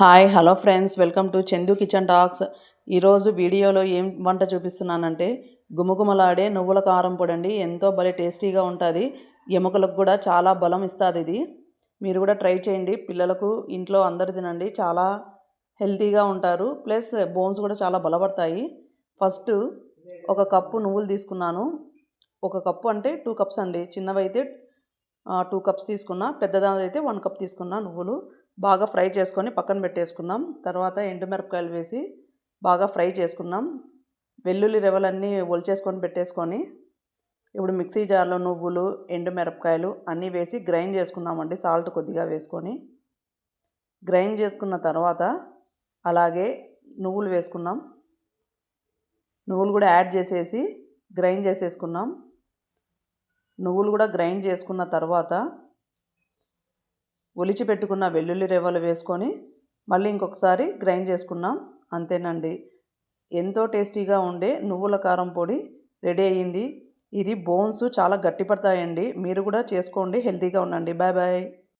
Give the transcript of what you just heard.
Hi hello friends. Welcome to Chandu kitchen talks. ఈరోజు వీడియోలో ఏం వంట చూపిస్తున్నానంటే గుమగుమలాడే నువ్వుల కారం పొడి అండి ఎంతో భలే టేస్టీగా ఉంటుంది. ఎముకలకు కూడా చాలా బలం ఇస్తుంది ఇది. మీరు కూడా ట్రై చేయండి. పిల్లలకు ఇంట్లో అందరు తినండి. చాలా హెల్తీగా ఉంటారు. ప్లస్ బోన్స్ కూడా చాలా బలపడతాయి. ఫస్ట్ ఒక కప్పు నువ్వులు తీసుకున్నాను. ఒక కప్పు అంటే టూ కప్స్ అండి. చిన్నవైతే టూ కప్స్ తీసుకున్నా పెద్దదానిదైతే వన్ కప్ తీసుకున్నా నువ్వులు. బాగా ఫ్రై చేసుకొని పక్కన పెట్టేసుకున్నాం. తర్వాత ఎండుమిరపకాయలు వేసి బాగా ఫ్రై చేసుకున్నాం. వెల్లుల్లి రెవలన్నీ ఒలిచేసుకొని పెట్టేసుకొని ఇప్పుడు మిక్సీ జార్లో నువ్వులు ఎండుమిరపకాయలు అన్నీ వేసి గ్రైండ్ చేసుకున్నామండి సాల్ట్ కొద్దిగా వేసుకొని. గ్రైండ్ చేసుకున్న తర్వాత అలాగే నువ్వులు వేసుకున్నాం. నువ్వులు కూడా యాడ్ చేసేసి గ్రైండ్ చేసేసుకున్నాం. నువ్వులు కూడా గ్రైండ్ చేసుకున్న తర్వాత ఒలిచి పెట్టుకున్న వెల్లుల్లి రేవలు వేసుకొని మళ్ళీ ఇంకొకసారి గ్రైండ్ చేసుకున్నాం. అంతేనండి. ఎంతో టేస్టీగా ఉండే నువ్వుల కారం పొడి రెడీ అయ్యింది. ఇది బోన్స్ చాలా గట్టిపడతాయండి. మీరు కూడా చేసుకోండి. హెల్తీగా ఉండండి. Bye bye.